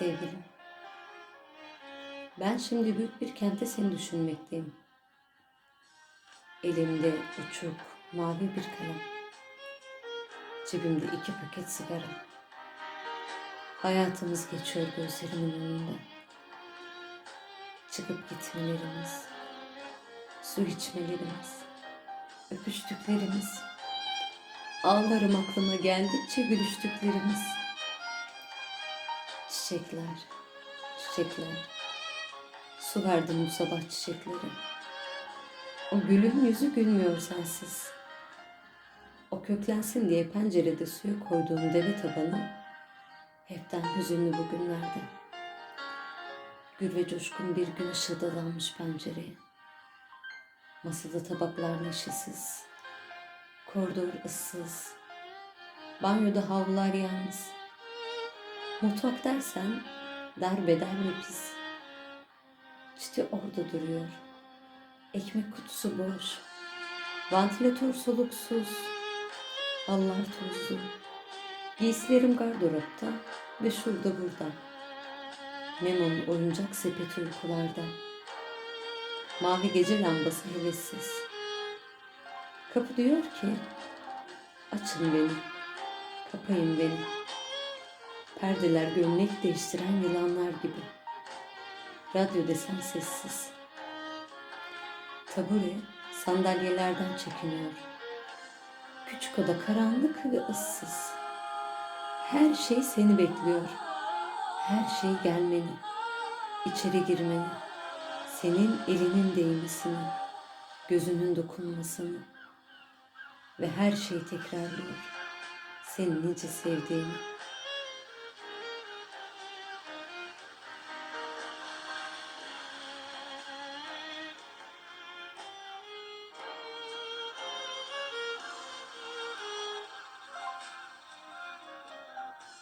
Sevgilim. Ben şimdi büyük bir kente seni düşünmekteyim. Elimde uçuk, mavi bir kalem. Cebimde iki paket sigara. Hayatımız geçiyor gözlerimin önünde. Çıkıp gitmelerimiz, su içmelerimiz, öpüştüklerimiz, ağlarım aklıma geldikçe gülüştüklerimiz. Çiçekler, çiçekler, su verdim bu sabah çiçeklere. O gülün yüzü gülmüyor sensiz. O köklensin diye pencerede suya koyduğum deve tabanı hepten hüzünlü bugünlerde. Gül ve coşkun bir gün ışığı dalanmış pencereye. Masada tabaklar neşesiz. Koridor ıssız. Banyoda havlular yalnız. Mutfak dersen derbeder ve pis. Çiti orada duruyor. Ekmek kutusu boş. Vantilatör soluksuz. Halılar tozlu. Giysilerim gardıropta ve şurada burada. Memo'nun oyuncak sepeti uykularda. Mavi gece lambası hevessiz. Kapı diyor ki, açın beni, kapayın beni. Perdeler gömlek değiştiren yılanlar gibi. Radyo desen sessiz. Tabure sandalyelerden çekiniyor. Küçük oda karanlık ve ıssız. Her şey seni bekliyor. Her şey gelmeni, içeri girmeni, senin elinin değmesini, gözünün dokunmasını ve her şeyi tekrarlıyor. Seni nice sevdiğini.